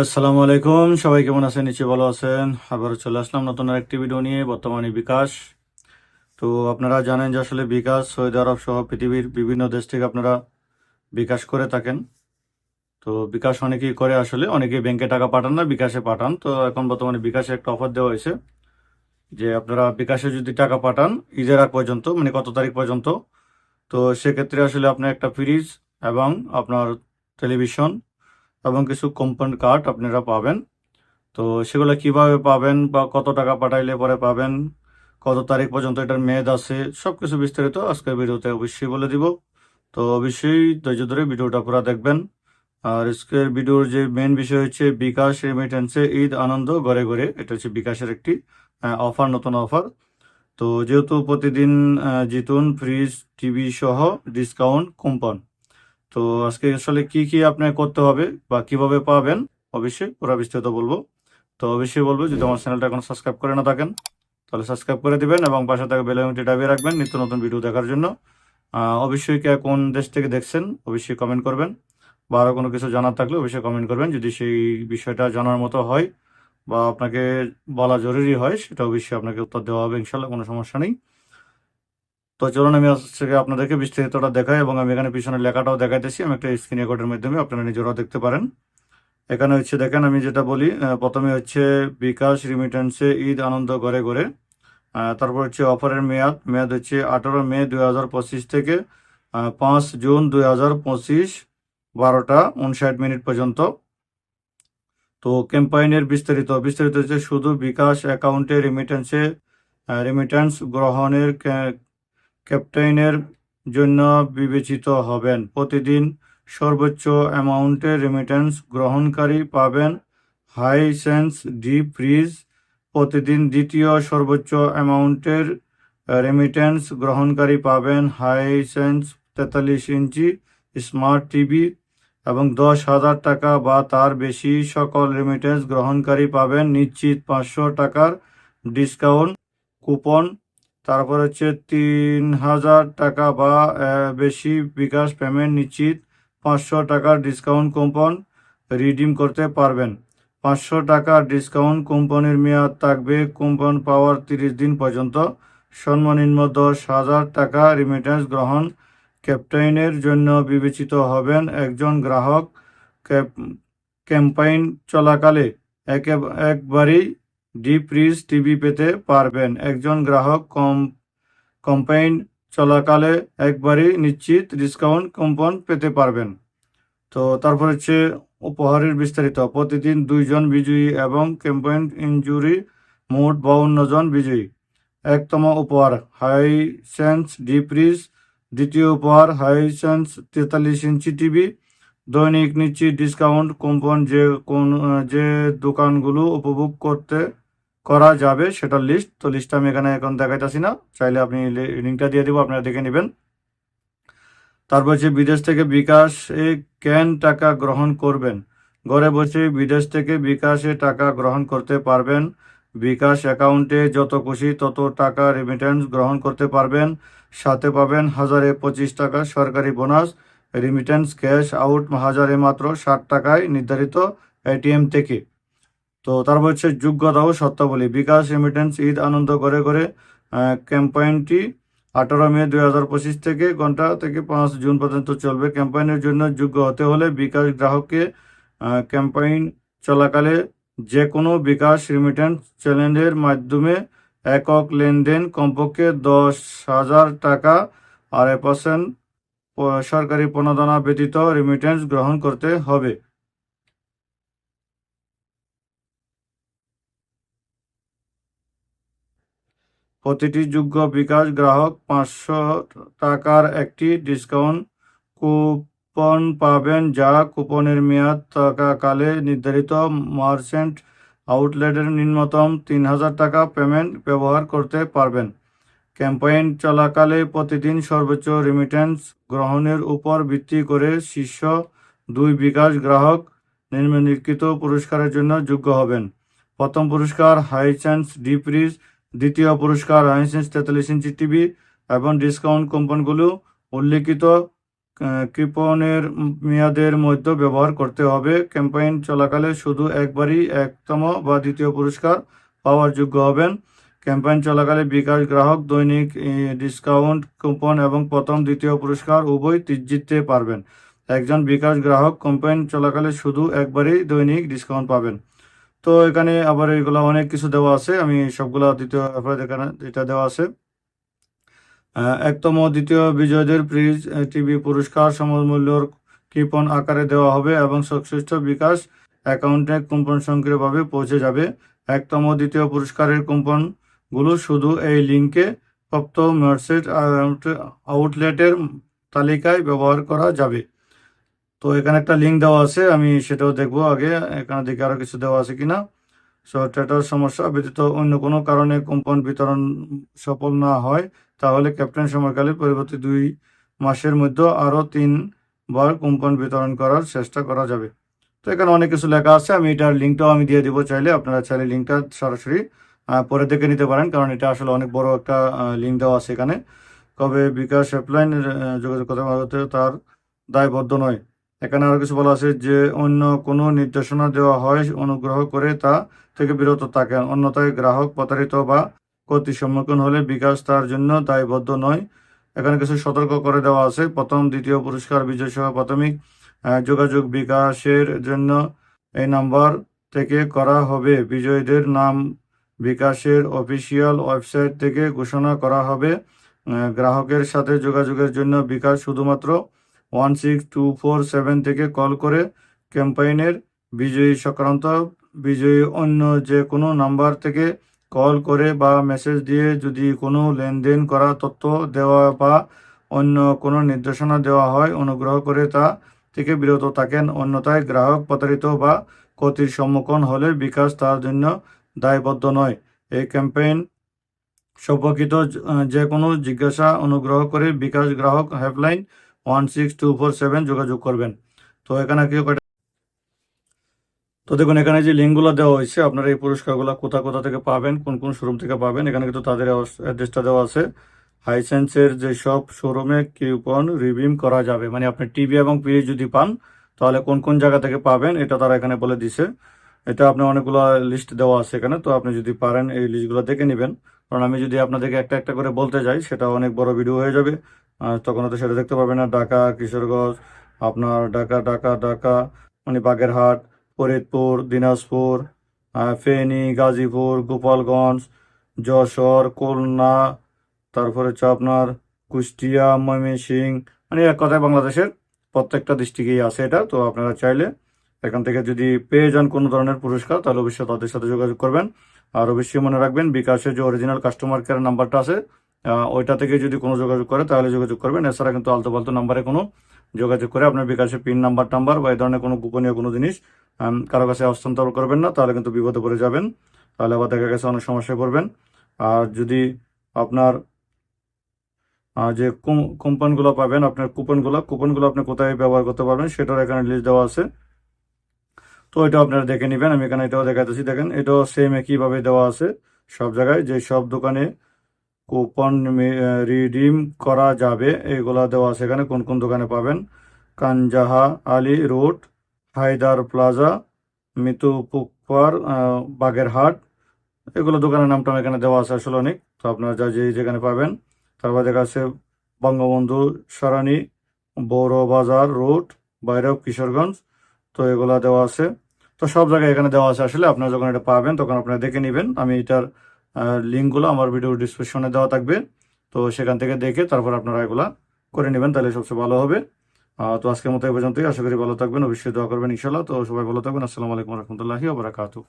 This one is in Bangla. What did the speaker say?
আসসালামু আলাইকুম। সবাই কেমন আছেন? নিচে ভালো আছেন? আবারও চলে আসলাম নতুন আরেকটি ভিডিও নিয়ে। বর্তমানে বিকাশ। তো আপনারা জানেন যে আসলে বিকাশ, সৌদি আরব সহ পৃথিবীর বিভিন্ন দেশ থেকে আপনারা বিকাশ করে থাকেন। তো বিকাশ অনেকেই করে আসলে। অনেকেই ব্যাংকে টাকা পাঠান না, বিকাশে পাঠান। তো এখন বর্তমানে বিকাশে একটা অফার দেওয়া হয়েছে যে আপনারা বিকাশে যদি টাকা পাঠান, ঈদের আগ পর্যন্ত মানে কত তারিখ পর্যন্ত, তো সেক্ষেত্রে আসলে আপনার একটা ফ্রিজ এবং আপনার টেলিভিশন এবং কিছু কোম্পানি কার্ড আপনারা পাবেন। তো সেগুলো কীভাবে পাবেন বা কত টাকা পাঠাইলে পরে পাবেন, কত তারিখ পর্যন্ত এটার মেয়াদ আছে সব কিছু বিস্তারিত আজকের ভিডিওতে অবশ্যই বলে দিব। তো অবশ্যই ধৈর্য ধরে ভিডিওটা পুরো দেখবেন। আর আজকের ভিডিওর যে মেন বিষয় হচ্ছে বিকাশ রেমিটেন্সে ঈদ আনন্দ, ঘরে ঘরে। এটা হচ্ছে বিকাশের একটি অফার নতুন অফার তো যেহেতু প্রতিদিন জিতুন ফ্রিজ টিভি সহ ডিসকাউন্ট কুপন তো আজকে আসলে কি কি আপনার করতে হবে বা কীভাবে পাবেন, অবশ্যই ওরা বিস্তারিত বলব। তো অবশ্যই বলব, যদি আমার চ্যানেলটা এখন সাবস্ক্রাইব করে না থাকেন, তাহলে সাবস্ক্রাইব করে দিবেন এবং পাশে থাকা বেল আইকনটি দাবিয়ে রাখবেন নিত্য নতুন ভিডিও দেখার জন্য। অবশ্যই কে কোন দেশ থেকে দেখছেন, অবশ্যই কমেন্ট করবেন বা আরও কোনো কিছু জানার থাকলে অবশ্যই কমেন্ট করবেন। যদি সেই বিষয়টা জানার মতো হয় বা আপনাকে বলা জরুরি হয়, সেটা অবশ্যই আপনাকে উত্তর দেওয়া হবে, ইনশাল্লাহ কোনো সমস্যা নেই। তো চলুন আমি আজকে আপনাদেরকে বিস্তারিতটা দেখাই এবং আমি এখানে পিছনে লেখাটাও দেখাইতেছি। আমি একটা স্ক্রিন রেকর্ডের মাধ্যমে আপনারা নিজেরাও দেখতে পারেন। এখানে হচ্ছে দেখেন, আমি যেটা বলি প্রথমে হচ্ছে বিকাশ রিমিটেন্সে ঈদ আনন্দ ঘরে ঘরে তারপর হচ্ছে অফারের মেয়াদ মেয়াদ হচ্ছে আঠারো মে দুই হাজার পঁচিশ থেকে পাঁচ জুন দুই হাজার পঁচিশ বারোটা উনষাট মিনিট পর্যন্ত। তো ক্যাম্পাইনের বিস্তারিত বিস্তারিত হচ্ছে শুধু বিকাশ অ্যাকাউন্টে রিমিটেন্সে রিমিটেন্স গ্রহণের ক্যা- ক্যাপ্টেনের জন্য বিবেচিত হবেন। প্রতিদিন সর্বোচ্চ অ্যামাউন্টের রেমিটেন্স গ্রহণকারী পাবেন। হাই সেন্স ডিপ ফ্রিজ প্রতিদিন দ্বিতীয় সর্বোচ্চ অ্যামাউন্টের রেমিটেন্স গ্রহণকারী পাবেন। হাই সেন্স তেতাল্লিশ ইঞ্চি স্মার্ট টিভি এবং দশ হাজার টাকা বা তার বেশি সকল রেমিটেন্স গ্রহণকারী পাবেন। নিশ্চিত পাঁচশো টাকার ডিসকাউন্ট কুপন তারপর হচ্ছে তিন হাজার টাকা বা বেশি বিকাশ পেমেন্ট নিশ্চিত। পাঁচশো টাকার ডিসকাউন্ট কুপন রিডিম করতে পারবেন। পাঁচশো টাকার ডিসকাউন্ট কুপনের মেয়াদ থাকবে কুপন পাওয়ার তিরিশ দিন পর্যন্ত। সর্বনিম্ন দশ হাজার টাকা রিমিটেন্স গ্রহণ ক্যাপ্টেইনের জন্য বিবেচিত হবেন একজন গ্রাহক ক্যাম্পাইন চলাকালে। একে, একবারেই ডিপ ফ্রিজ টিভি পেতে পারবেন। একজন গ্রাহক কম, কম্পাইন চলাকালে একবারই নিশ্চিত ডিসকাউন্ট কুপন পেতে পারবেন। তো তারপর হচ্ছে উপহারের বিস্তারিত। প্রতিদিন দুইজন বিজয়ী এবং ক্যাম্পাইন ইনজুরি মোট বাউন্ন জন বিজয়ী। একতম উপহার হাই সেন্স ডিপ ফ্রিজ দ্বিতীয় উপহার হাই সেন্স তেতাল্লিশ ইঞ্চি টিভি। দৈনিক নিশ্চিত ডিসকাউন্ট কুপন যে কোন, যে দোকানগুলো উপভোগ করতে করা যাবে সেটার লিস্ট তো লিস্টটা আমি এখানে এখন দেখাইতেছি না। চাইলে আপনি লিঙ্কটা দিয়ে দিব, আপনারা দেখে নেবেন। তারপর হচ্ছে বিদেশ থেকে বিকাশে কেন টাকা গ্রহণ করবেন? ঘরে বসে বিদেশ থেকে বিকাশে টাকা গ্রহণ করতে পারবেন। বিকাশ অ্যাকাউন্টে যত খুশি তত টাকা রেমিটেন্স গ্রহণ করতে পারবেন। সাথে পাবেন হাজারে পঁচিশ টাকা সরকারি বোনাস রেমিটেন্স ক্যাশ আউট হাজারে মাত্র ষাট টাকায় নির্ধারিত এটিএম থেকে। তো তারপর হচ্ছে যোগ্যতা ও শর্তাবলী বিকাশ রেমিটেন্স ঈদ, আনন্দ করে করে ক্যাম্পাইনটি আঠারো মে দুই হাজার পঁচিশ থেকে ঘণ্টা থেকে পাঁচ জুন পর্যন্ত চলবে। ক্যাম্পাইনের জন্য যোগ্য হতে হলে বিকাশ গ্রাহককে ক্যাম্পাইন চলাকালে যে কোনো বিকাশ রেমিটেন্স চ্যানেলের মাধ্যমে একক লেনদেন কমপক্ষে দশ হাজার টাকা, আড়াই পার্সেন্ট সরকারি প্রণোদনা ব্যতীত রেমিটেন্স গ্রহণ করতে হবে। প্রতিটি যোগ্য বিকাশ গ্রাহক পাঁচশো টাকার একটি ডিসকাউন্ট কুপন পাবেন যা কুপনের মেয়াদ থাকাকালে নির্ধারিত মার্চেন্ট আউটলেটের নিম্নতম তিন হাজার টাকা পেমেন্ট ব্যবহার করতে পারবেন। ক্যাম্পেইন চলাকালে প্রতিদিন সর্বোচ্চ রেমিটেন্স গ্রহণের উপর ভিত্তি করে শীর্ষ দুই বিকাশ গ্রাহক নিম্নলিখিত পুরস্কারের জন্য যোগ্য হবেন। প্রথম পুরস্কার হাই চান্স ডিপ ফ্রিজ দ্বিতীয় পুরস্কার হাইসেন্স তেতাল্লিশ ইঞ্চি টিভি এবং ডিসকাউন্ট কুপনগুলো উল্লেখিত কৃপণের মেয়াদের মধ্যে ব্যবহার করতে হবে। ক্যাম্পেইন চলাকালে শুধু একবারই একতম বা দ্বিতীয় পুরস্কার পাওয়ার যোগ্য হবেন। ক্যাম্পেইন চলাকালে বিকাশ গ্রাহক দৈনিক ডিসকাউন্ট, কুপন এবং প্রথম, দ্বিতীয় পুরস্কার উভয় জিততে পারবেন। একজন বিকাশ গ্রাহক ক্যাম্পেইন চলাকালে শুধু একবারই দৈনিক ডিসকাউন্ট পাবেন। তো এখানে আবার এগুলো অনেক কিছু দেওয়া আছে। আমি সবগুলো দ্বিতীয় এখানে এটা দেওয়া আছে। একতম দ্বিতীয় বিজয়ীদের ফ্রিজ টিভি পুরস্কার সমমূল্যর কিপন আকারে দেওয়া হবে এবং সংশ্লিষ্ট বিকাশ অ্যাকাউন্টে কুপন সক্রিয়ভাবে পৌঁছে যাবে। একতম দ্বিতীয় পুরস্কারের কুপনগুলো শুধু এই লিঙ্কে প্রাপ্ত মার্চেন্ট আউটলেটের তালিকায় ব্যবহার করা যাবে। তো এখানে একটা লিঙ্ক দেওয়া আছে, আমি সেটাও দেখব আগে এখানে দেখে আরও কিছু দেওয়া আছে কিনা। সো ট্রেটার সমস্যা ব্যতীত অন্য কোনো কারণে কুপন বিতরণ সফল না হয়, তাহলে ক্যাপ্টেন সময়কালে পরবর্তী দুই মাসের মধ্যে আরও তিনবার কুপন বিতরণ করার চেষ্টা করা যাবে। তো এখানে অনেক কিছু লেখা আছে, আমি এটার লিঙ্কটাও আমি দিয়ে দিব চাইলে, আপনারা চাইলে লিঙ্কটা সরাসরি পরে দেখে নিতে পারেন, কারণ এটা আসলে অনেক বড় একটা লিঙ্ক দেওয়া আছে এখানে। কবে বিকাশ হেল্পলাইন যোগাযোগ করতে ভারতে তার দায়বদ্ধ নয়। এখানে আরও কিছু বলা আছে যে, অন্য কোনো নির্দেশনা দেওয়া হয়, অনুগ্রহ করে তা থেকে বিরত থাকেন। অন্যথায় গ্রাহক প্রতারিত বা ক্ষতির সম্মুখীন হলে বিকাশ তার জন্য দায়বদ্ধ নয়। এখানে কিছু সতর্ক করে দেওয়া আছে। প্রথম, দ্বিতীয় পুরস্কার বিজয় সহ প্রাথমিক যোগাযোগ বিকাশের জন্য এই নাম্বার থেকে করা হবে। বিজয়ীদের নাম বিকাশের অফিসিয়াল ওয়েবসাইট থেকে ঘোষণা করা হবে। গ্রাহকের সাথে যোগাযোগের জন্য বিকাশ শুধুমাত্র one six two four seven থেকে কল করে ক্যাম্পেইনের বিজয়ী সংক্রান্ত, বিজয়ী অন্য যে কোনো নাম্বার থেকে কল করে বা মেসেজ দিয়ে যদি কোনো লেনদেন করা তথ্য দেওয়া বা অন্য কোনো নির্দেশনা দেওয়া হয়, অনুগ্রহ করে তা থেকে বিরত থাকেন। অন্যথায় গ্রাহক প্রতারিত বা ক্ষতির সম্মুখীন হলে বিকাশ তার জন্য দায়বদ্ধ নয়। এই ক্যাম্পেইন সম্পর্কিত যে কোনো জিজ্ঞাসা অনুগ্রহ করে বিকাশ গ্রাহক helpline one six two four seven যোগাযোগ করবেন। তো এখানে কি তো দেখুন, এখানে যে লিঙ্কগুলো দেওয়া হয়েছে, আপনারা এই পুরস্কারগুলো কোথা কোথা থেকে পাবেন, কোন কোন শোরুম থেকে পাবেন, এখানে কিন্তু তাদের অ্যাড্রেসটা দেওয়া আছে। হাইসেন্সের যে সব শোরুমে কিউপন রিভিম করা যাবে। মানে আপনি টিভি এবং ফ্রিজ যদি পান, তাহলে কোন কোন জায়গা থেকে পাবেন, এটা তারা এখানে বলে দিছে। এটা আপনার অনেকগুলো লিস্ট দেওয়া আছে এখানে, তো আপনি যদি পারেন এই লিস্টগুলো দেখে নেবেন। কারণ আমি যদি আপনাদেরকে একটা একটা করে বলতে যাই, সেটা অনেক বড় ভিডিও হয়ে যাবে। তখন হয়তো সেটা দেখতে পাবেন না। ঢাকা, কিশোরগঞ্জ, আপনার ঢাকা ঢাকা ঢাকা মানে বাগেরহাট, ফরিদপুর, দিনাজপুর ফেনী, গাজীপুর, গোপালগঞ্জ, যশোর, খুলনা, তারপরে হচ্ছে আপনার কুষ্টিয়া, ময়মনসিংহ মানে এক কথায় বাংলাদেশের প্রত্যেকটা ডিস্ট্রিক্টেই আছে এটা। তো আপনারা চাইলে এখান থেকে যদি পেয়ে যান কোনো ধরনের পুরস্কার, তাহলে অবশ্যই তাদের সাথে যোগাযোগ করবেন। আর অবশ্যই মনে রাখবেন বিকাশের যে অরিজিনাল কাস্টমার কেয়ার নাম্বারটা আছে ওইটা থেকে যদি কোনো যোগাযোগ করে, তাহলে যোগাযোগ করবেন। এছাড়া কিন্তু আলতো পালতো নাম্বারে কোনো যোগাযোগ করে আপনার বিকাশের পিন নাম্বার টাম্বার বা এই ধরনের কোনো গোপনীয় কোনো জিনিস কারও কাছে হস্তান্তর করবেন না, তাহলে কিন্তু বিপদে পড়ে যাবেন। তাহলে আবার দেখা গেছে অনেক সমস্যায় পড়বেন। আর যদি আপনার যে কুপনগুলো পাবেন, আপনার কুপনগুলো কুপনগুলো আপনি কোথায় ব্যবহার করতে পারবেন, সেটার এখানে লিস্ট দেওয়া আছে। তো এটা আপনারা দেখে নেবেন, আমি এখানে এটাও দেখাতেছি, দেখেন, এটাও সেম একইভাবে দেওয়া আছে সব জায়গায়, যে সব দোকানে কুপন রিডিম করা যাবে, এগুলা দেওয়া আছে এখানে, কোন কোন দোকানে পাবেন। কানজাহা, আলী রোড, হায়দার প্লাজা, মিতু পুকপার বাগেরহাট, এগুলো দোকানের নামটা এখানে দেওয়া আছে আসলে অনেক, তো আপনারা যা যে যেখানে পাবেন। তারপর দেখা আছে বঙ্গবন্ধু সরানি, বড়বাজার রোড, বাইরেও কিশোরগঞ্জ তো এগুলা দেওয়া আছে। তো সব জায়গায় এখানে দেওয়া আছে। আসলে আপনারা যখন এটা পাবেন, তখন আপনারা দেখে নেবেন। আমি এটার লিঙ্কগুলো আমার ভিডিও ডিসক্রিপশনে দেওয়া থাকবে। তো সেখান থেকে দেখে তারপর আপনারা এগুলা করে নেবেন, তাহলে সবচেয়ে ভালো হবে। তো আজকের মতো এই পর্যন্তই। আশা করি ভালো থাকবেন। অবশ্যই দোয়া করবেন ইনশাল্লাহ তো সবাই ভালো থাকবেন। আসসালামু আলাইকুম রহমতুল্লাহি ওবরাকাতু